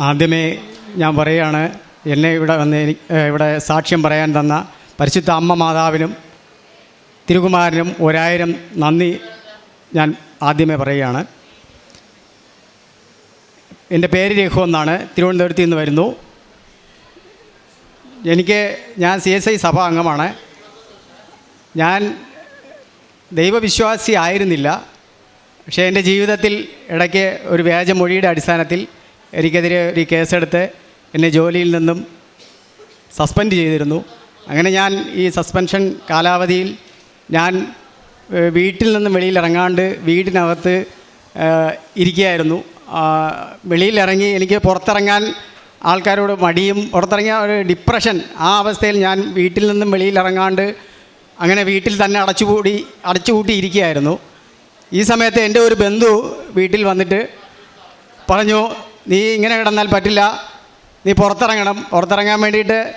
ആദ്യമേ ഞാൻ പറയുകയാണ് എന്നെ ഇവിടെ വന്ന് ഇവിടെ സാക്ഷ്യം പറയാൻ തന്ന പരിശുദ്ധ അമ്മ മാതാവിനും തിരുകുമാരനും ഒരായിരം നന്ദി ഞാൻ ആദ്യമേ പറയുകയാണ്. എന്റെ പേര് രഘു എന്നാണ് തിരുവനന്തപുരത്ത് നിന്ന് വരുന്നു. എനിക്ക് ഞാൻ സി എസ് ഐ സഭ അംഗമാണ്. ഞാൻ ദൈവവിശ്വാസി ആയിരുന്നില്ല. പക്ഷേ എന്റെ ജീവിതത്തിൽ ഇടയ്ക്ക് ഒരു വ്യാജമൊഴിയുടെ അടിസ്ഥാനത്തിൽ എനിക്കെതിരെ ഒരു കേസെടുത്ത് എന്നെ ജോലിയിൽ നിന്നും സസ്പെൻഡ് ചെയ്തിരുന്നു. അങ്ങനെ ഞാൻ ഈ സസ്പെൻഷൻ കാലാവധിയിൽ ഞാൻ വീട്ടിൽ നിന്നും വെളിയിലിറങ്ങാണ്ട് വീടിനകത്ത് ഏഹ്, ഇരിക്കുകയായിരുന്നു. വെളിയിലിറങ്ങി എനിക്ക് പുറത്തിറങ്ങാൻ ആൾക്കാരോട് മടിയും പുറത്തിറങ്ങിയ ഒരു ഡിപ്രഷൻ ആ അവസ്ഥയിൽ ഞാൻ വീട്ടിൽ നിന്നും വെളിയിലിറങ്ങാണ്ട് അങ്ങനെ വീട്ടിൽ തന്നെ അടച്ചുകൂടി അടച്ചുകൂട്ടി ഇരിക്കുകയായിരുന്നു. ഈ സമയത്ത് എന്റെ ഒരു ബന്ധു വീട്ടിൽ വന്നിട്ട് പറഞ്ഞു നീ ഇങ്ങനെ കിടന്നാൽ പറ്റില്ല. നീ പുറത്തിറങ്ങണം. പുറത്തിറങ്ങാൻ വേണ്ടിയിട്ട്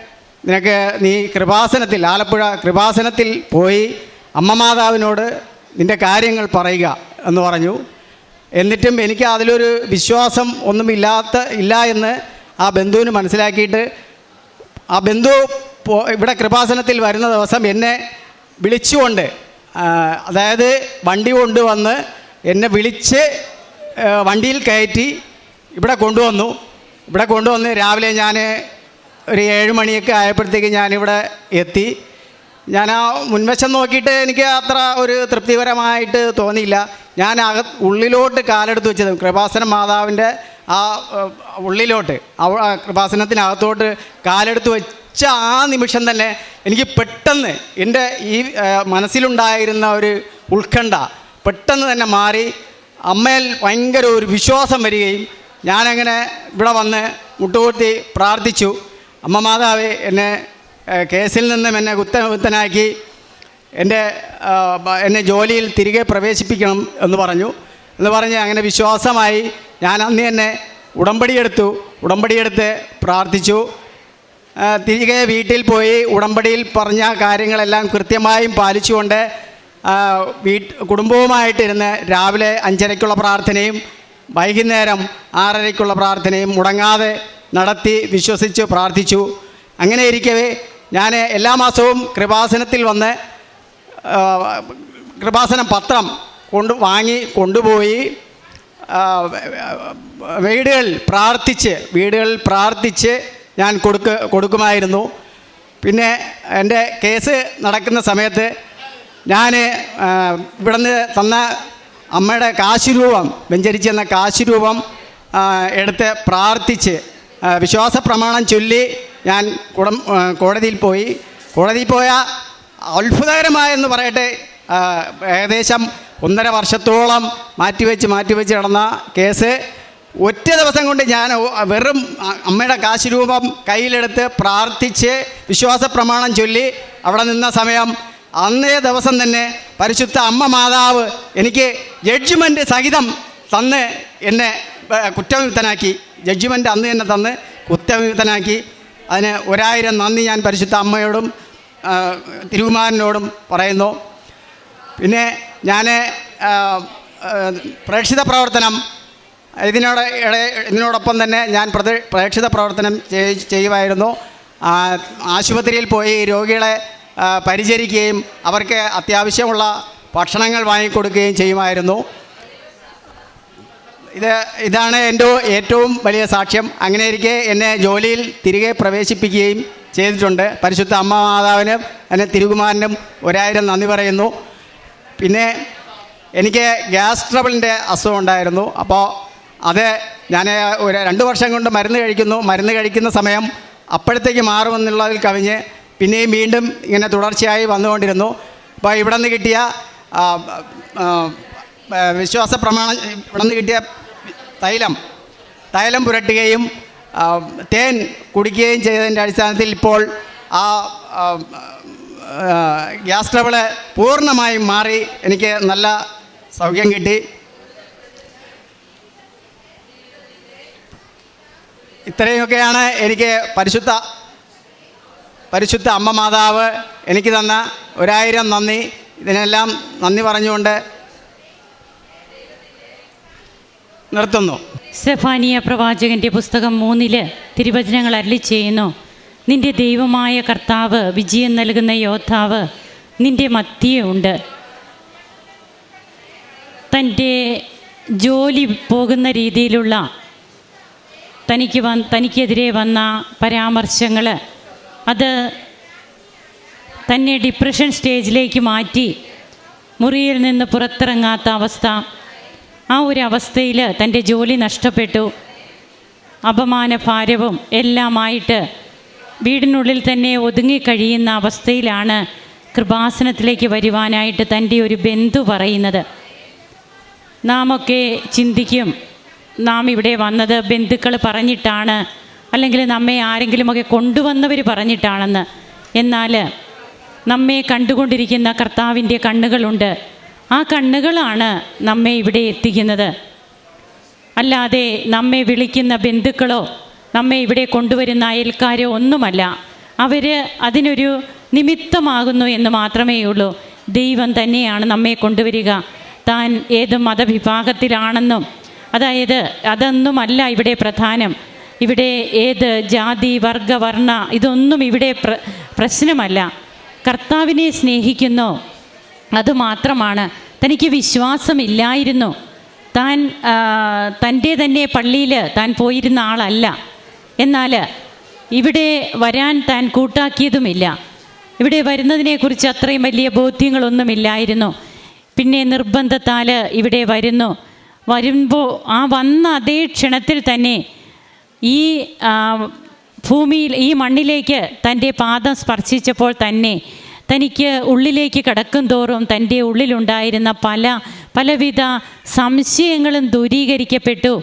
നിനക്ക് നീ കൃപാസനത്തിൽ ആലപ്പുഴ കൃപാസനത്തിൽ പോയി അമ്മ മാതാവിനോട് നിന്റെ കാര്യങ്ങൾ പറയുക എന്ന് പറഞ്ഞു. എന്നിട്ടും എനിക്ക് അതിലൊരു വിശ്വാസം ഒന്നും ഒന്നുമില്ലാത്ത ഇല്ല എന്ന് ആ ബന്ധുവിന് മനസ്സിലാക്കിയിട്ട് ആ ബന്ധു ഇവിടെ കൃപാസനത്തിൽ വരുന്ന ദിവസം എന്നെ വിളിച്ചുകൊണ്ട് അതായത് വണ്ടി കൊണ്ടുവന്ന് എന്നെ വിളിച്ച് വണ്ടിയിൽ കയറ്റി ഇവിടെ കൊണ്ടുവന്നു. ഇവിടെ കൊണ്ടുവന്ന് രാവിലെ ഞാൻ ഒരു ഏഴ് മണിയൊക്കെ ആയപ്പോഴത്തേക്ക് ഞാനിവിടെ എത്തി. ഞാൻ ആ മുൻവശം നോക്കിയിട്ട് എനിക്ക് അത്ര ഒരു തൃപ്തികരമായിട്ട് തോന്നിയില്ല. ഞാൻ അക ഉള്ളിലോട്ട് കാലെടുത്ത് വെച്ചത് കൃപാസന മാതാവിന്റെ ആ ഉള്ളിലോട്ട് കൃപാസനത്തിനകത്തോട്ട് കാലെടുത്ത് വെച്ച ആ നിമിഷം തന്നെ എനിക്ക് പെട്ടെന്ന് എന്റെ ഈ മനസ്സിലുണ്ടായിരുന്ന ഒരു ഉത്കണ്ഠ പെട്ടെന്ന് തന്നെ മാറി. അമ്മയിൽ ഭയങ്കര ഒരു വിശ്വാസം വരികയും ഞാനങ്ങനെ ഇവിടെ വന്ന് മുട്ടുകൂട്ടി പ്രാർത്ഥിച്ചു. അമ്മ മാതാവ് എന്നെ കേസിൽ നിന്നും എന്നെ കുത്തനാക്കി എന്റെ എന്നെ ജോലിയിൽ തിരികെ പ്രവേശിപ്പിക്കണം എന്ന് പറഞ്ഞു. എന്ന് പറഞ്ഞ് അങ്ങനെ വിശ്വാസമായി ഞാൻ അന്ന് തന്നെ ഉടമ്പടിയെടുത്തു ഉടമ്പടിയെടുത്ത് പ്രാർത്ഥിച്ചു. തിരികെ വീട്ടിൽ പോയി ഉടമ്പടിയിൽ പറഞ്ഞ കാര്യങ്ങളെല്ലാം കൃത്യമായും പാലിച്ചുകൊണ്ട് വീ കുടുംബവുമായിട്ടിരുന്ന് രാവിലെ അഞ്ചരയ്ക്കുള്ള പ്രാർത്ഥനയും വൈകുന്നേരം ആറരയ്ക്കുള്ള പ്രാർത്ഥനയും മുടങ്ങാതെ നടത്തി വിശ്വസിച്ച് പ്രാർത്ഥിച്ചു. അങ്ങനെ ഇരിക്കവേ ഞാൻ എല്ലാ മാസവും കൃപാസനത്തിൽ വന്ന് കൃപാസന പത്രം കൊണ്ട് വാങ്ങി കൊണ്ടുപോയി വീടുകളിൽ പ്രാർത്ഥിച്ച് വീടുകളിൽ പ്രാർത്ഥിച്ച് ഞാൻ കൊടുക്ക കൊടുക്കുമായിരുന്നു. പിന്നെ എന്റെ കേസ് നടക്കുന്ന സമയത്ത് ഞാൻ ഇവിടുന്ന് തന്ന അമ്മയുടെ കാശുരൂപം വെഞ്ചരിച്ചെന്ന കാശുരൂപം ആ, എടുത്ത് പ്രാർത്ഥിച്ച് വിശ്വാസ പ്രമാണം ചൊല്ലി ഞാൻ കുടം കോടതിയിൽ പോയി. കോടതിയിൽ പോയ അത്ഭുതകരമായെന്ന് പറയട്ടെ ഏകദേശം ഒന്നര വർഷത്തോളം മാറ്റിവെച്ച് മാറ്റിവെച്ച് നടന്ന കേസ്. ഒറ്റ ദിവസം കൊണ്ട് ഞാൻ വെറും അമ്മയുടെ കാശുരൂപം കയ്യിലെടുത്ത് പ്രാർത്ഥിച്ച് വിശ്വാസ പ്രമാണം ചൊല്ലി. അവിടെ നിന്ന സമയം അന്നേ ദിവസം തന്നെ പരിശുദ്ധ അമ്മ മാതാവ് എനിക്ക് ജഡ്ജ്മെന്റ് സഹിതം തന്ന് എന്നെ കുറ്റവിമുക്തനാക്കി. ജഡ്ജ്മെന്റ് അന്ന് തന്നെ തന്ന് കുറ്റവിമുക്തനാക്കി. അതിന് ഒരായിരം നന്ദി ഞാൻ പരിശുദ്ധ അമ്മയോടും തിരുകുമാരനോടും പറയുന്നു. പിന്നെ ഞാൻ പ്രേക്ഷിത പ്രവർത്തനം ഇതിനോട് ഇതിനോടൊപ്പം തന്നെ ഞാൻ പ്രതി പ്രേക്ഷിത പ്രവർത്തനം ചെയ്- ചെയ്യുമായിരുന്നു ആശുപത്രിയിൽ പോയി രോഗികളെ പരിചരിക്കുകയും അവർക്ക് അത്യാവശ്യമുള്ള ഭക്ഷണങ്ങൾ വാങ്ങിക്കൊടുക്കുകയും ചെയ്യുമായിരുന്നു. ഇത് ഇതാണ് എന്റെ ഏറ്റവും വലിയ സാക്ഷ്യം. അങ്ങനെ ഇരിക്കെ എന്നെ ജോലിയിൽ തിരികെ പ്രവേശിപ്പിക്കുകയും ചെയ്തിട്ടുണ്ട്. പരിശുദ്ധ അമ്മ മാതാവിനും എന്നെ തിരുകുമാരനും ഒരായിരം നന്ദി പറയുന്നു. പിന്നെ എനിക്ക് ഗ്യാസ് ട്രബിളിന്റെ അസുഖം ഉണ്ടായിരുന്നു. അപ്പോൾ അത് ഞാൻ ഒരു രണ്ട് വർഷം കൊണ്ട് മരുന്ന് കഴിക്കുന്നു. മരുന്ന് കഴിക്കുന്ന സമയം അപ്പോഴത്തേക്ക് മാറുമെന്നുള്ളതിൽ കവിഞ്ഞ് പിന്നെയും വീണ്ടും ഇങ്ങനെ തുടർച്ചയായി വന്നുകൊണ്ടിരുന്നു. അപ്പോൾ ഇവിടെ നിന്ന് കിട്ടിയ വിശ്വാസ പ്രമാണം ഇവിടെ നിന്ന് കിട്ടിയ തൈലം തൈലം പുരട്ടുകയും തേൻ കുടിക്കുകയും ചെയ്തതിന്റെ അടിസ്ഥാനത്തിൽ ഇപ്പോൾ ആ, ഗ്യാസ് ട്രബിൾ പൂർണമായും മാറി. എനിക്ക് നല്ല സൗഖ്യം കിട്ടി. ഇത്രയൊക്കെയാണ് എനിക്ക് പരിശുദ്ധ പരിശുദ്ധ അമ്മ മാതാവ് എനിക്ക് തന്ന ഒരായിരം നന്ദി. ഇതിനെല്ലാം നന്ദി പറഞ്ഞുകൊണ്ട് നിർത്തുന്നു. സെഫാനിയ പ്രവാചകന്റെ പുസ്തകം മൂന്നിൽ തിരുവചനങ്ങൾ അരളി ചെയ്യുന്നു. നിന്റെ ദൈവമായ കർത്താവ് വിജയം നൽകുന്ന യോദ്ധാവ് നിന്റെ മത്തിയുണ്ട് തന്റെ ജോലി പോകുന്ന രീതിയിലുള്ള തനിക്ക് വ തനിക്കെതിരെ വന്ന പരാമർശങ്ങൾ അത് തന്നെ ഡിപ്രഷൻ സ്റ്റേജിലേക്ക് മാറ്റി മുറിയിൽ നിന്ന് പുറത്തിറങ്ങാത്ത അവസ്ഥ. ആ ഒരു അവസ്ഥയിൽ തന്റെ ജോലി നഷ്ടപ്പെട്ടു. അപമാന അപമാനഭാരവും എല്ലാമായിട്ട് വീടിനുള്ളിൽ തന്നെ ഒതുങ്ങിക്കഴിയുന്ന അവസ്ഥയിലാണ് കൃപാസനത്തിലേക്ക് വരുവാനായിട്ട് തന്റെ ഒരു ബന്ധു പറയുന്നത്. നാമൊക്കെ ചിന്തിക്കും. നാം ഇവിടെ വന്നത് ബന്ധുക്കൾ പറഞ്ഞിട്ടാണ്. അല്ലെങ്കിൽ നമ്മെ ആരെങ്കിലുമൊക്കെ കൊണ്ടുവന്നവർ പറഞ്ഞിട്ടാണെന്ന്. എന്നാൽ നമ്മെ കണ്ടുകൊണ്ടിരിക്കുന്ന കർത്താവിന്റെ കണ്ണുകളുണ്ട്. ആ കണ്ണുകളാണ് നമ്മെ ഇവിടെ എത്തിക്കുന്നത്. അല്ലാതെ നമ്മെ വിളിക്കുന്ന ബന്ധുക്കളോ നമ്മെ ഇവിടെ കൊണ്ടുവരുന്ന അയൽക്കാരോ ഒന്നുമല്ല. അവർ അതിനൊരു നിമിത്തമാകുന്നു എന്ന് മാത്രമേ ഉള്ളൂ. ദൈവം തന്നെയാണ് നമ്മെ കൊണ്ടുവരിക. താൻ ഏത് മതവിഭാഗത്തിലാണെന്നും അതായത് അതൊന്നുമല്ല ഇവിടെ പ്രധാനം. ഇവിടെ ഏത് ജാതി വർഗ വർണ ഇതൊന്നും ഇവിടെ പ്ര പ്രശ്നമല്ല. കർത്താവിനെ സ്നേഹിക്കുന്നു. അതുമാത്രമാണ്. തനിക്ക് വിശ്വാസമില്ലായിരുന്നു. താൻ തന്റെ തന്നെ പള്ളിയിൽ താൻ പോയിരുന്ന ആളല്ല. എന്നാൽ ഇവിടെ വരാൻ താൻ കൂട്ടാക്കിയതുമില്ല. ഇവിടെ വരുന്നതിനെക്കുറിച്ച് അത്രയും വലിയ ബോധ്യങ്ങളൊന്നുമില്ലായിരുന്നു. പിന്നെ നിർബന്ധത്താൽ ഇവിടെ വരുന്നു. വരുമ്പോൾ ആ വന്ന അതേ ക്ഷണത്തിൽ തന്നെ ഈ ഭൂമിയിൽ ഈ മണ്ണിലേക്ക് തന്റെ പാദം സ്പർശിച്ചപ്പോൾ തന്നെ തനിക്ക് ഉള്ളിലേക്ക് കടക്കും തോറും തന്റെ ഉള്ളിലുണ്ടായിരുന്ന പല പലവിധ സംശയങ്ങളും ദൂരീകരിക്കപ്പെട്ടു.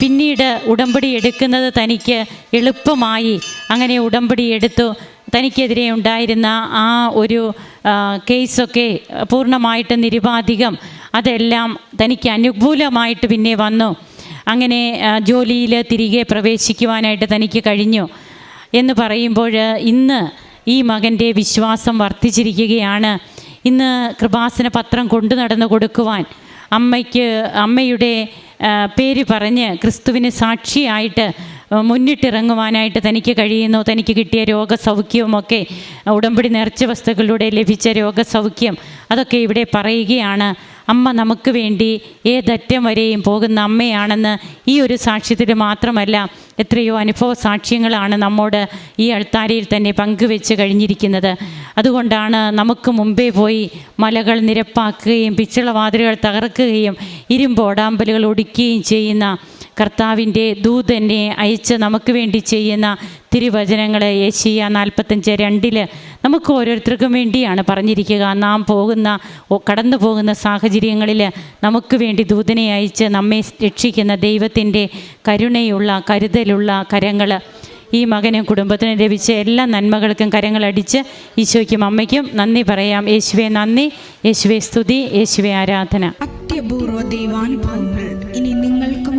പിന്നീട് ഉടമ്പടി എടുക്കുന്നത് തനിക്ക് എളുപ്പമായി. അങ്ങനെ ഉടമ്പടി എടുത്തു. തനിക്കെതിരെ ഉണ്ടായിരുന്ന ആ ഒരു കേസൊക്കെ പൂർണമായിട്ട് നിരുപാധികം അതെല്ലാം തനിക്ക് അനുകൂലമായിട്ട് പിന്നെ വന്നു. അങ്ങനെ ജോലിയിൽ തിരികെ പ്രവേശിക്കുവാനായിട്ട് തനിക്ക് കഴിഞ്ഞു. എന്ന് പറയുമ്പോൾ ഇന്ന് ഈ മകന്റെ വിശ്വാസം വർദ്ധിച്ചിരിക്കുകയാണ്. ഇന്ന് കൃപാസന പത്രം കൊണ്ടു നടന്നു കൊടുക്കുവാൻ അമ്മയ്ക്ക് അമ്മയുടെ പേര് പറഞ്ഞ് ക്രിസ്തുവിന് സാക്ഷിയായിട്ട് മുന്നിട്ടിറങ്ങുവാനായിട്ട് തനിക്ക് കഴിയുന്നു. തനിക്ക് കിട്ടിയ രോഗസൗഖ്യവുമൊക്കെ ഉടമ്പടി നേർച്ച വസ്തുക്കളിലൂടെ ലഭിച്ച രോഗസൗഖ്യം അതൊക്കെ ഇവിടെ പറയുകയാണ്. അമ്മ നമുക്ക് വേണ്ടി ഏതറ്റം വരെയും പോകുന്ന അമ്മയാണെന്ന് ഈ ഒരു സാക്ഷ്യത്തിൽ മാത്രമല്ല എത്രയോ അനുഭവ സാക്ഷ്യങ്ങളാണ് നമ്മോട് ഈ അൾത്താരയിൽ തന്നെ പങ്കുവെച്ച് കഴിഞ്ഞിരിക്കുന്നത്. അതുകൊണ്ടാണ് നമുക്ക് മുമ്പേ പോയി മലകൾ നിരപ്പാക്കുകയും പിച്ചളവാതിലുകൾ തകർക്കുകയും ഇരുമ്പോടാമ്പലുകൾ ഒടിക്കുകയും ചെയ്യുന്ന കർത്താവിന്റെ ദൂതനെ അയച്ച് നമുക്ക് വേണ്ടി ചെയ്യുന്ന തിരുവചനങ്ങൾ യേശിയ നാൽപ്പത്തഞ്ച് രണ്ടിൽ നമുക്ക് ഓരോരുത്തർക്കും വേണ്ടിയാണ് പറഞ്ഞിരിക്കുക. നാം പോകുന്ന കടന്നു പോകുന്ന സാഹചര്യങ്ങളിൽ നമുക്ക് വേണ്ടി ദൂതനെ അയച്ച് നമ്മെ രക്ഷിക്കുന്ന ദൈവത്തിന്റെ കരുണയുള്ള കരുതലുള്ള കരങ്ങൾ ഈ മകനും കുടുംബത്തിനും ലഭിച്ച എല്ലാ നന്മകൾക്കും കരങ്ങളടിച്ച് ഈശോയ്ക്കും അമ്മയ്ക്കും നന്ദി പറയാം. യേശുവെ നന്ദി. യേശുവെ സ്തുതി. യേശുവെ ആരാധന. അത്യപൂർവ ദൈവാനുഭവങ്ങൾ ഇനി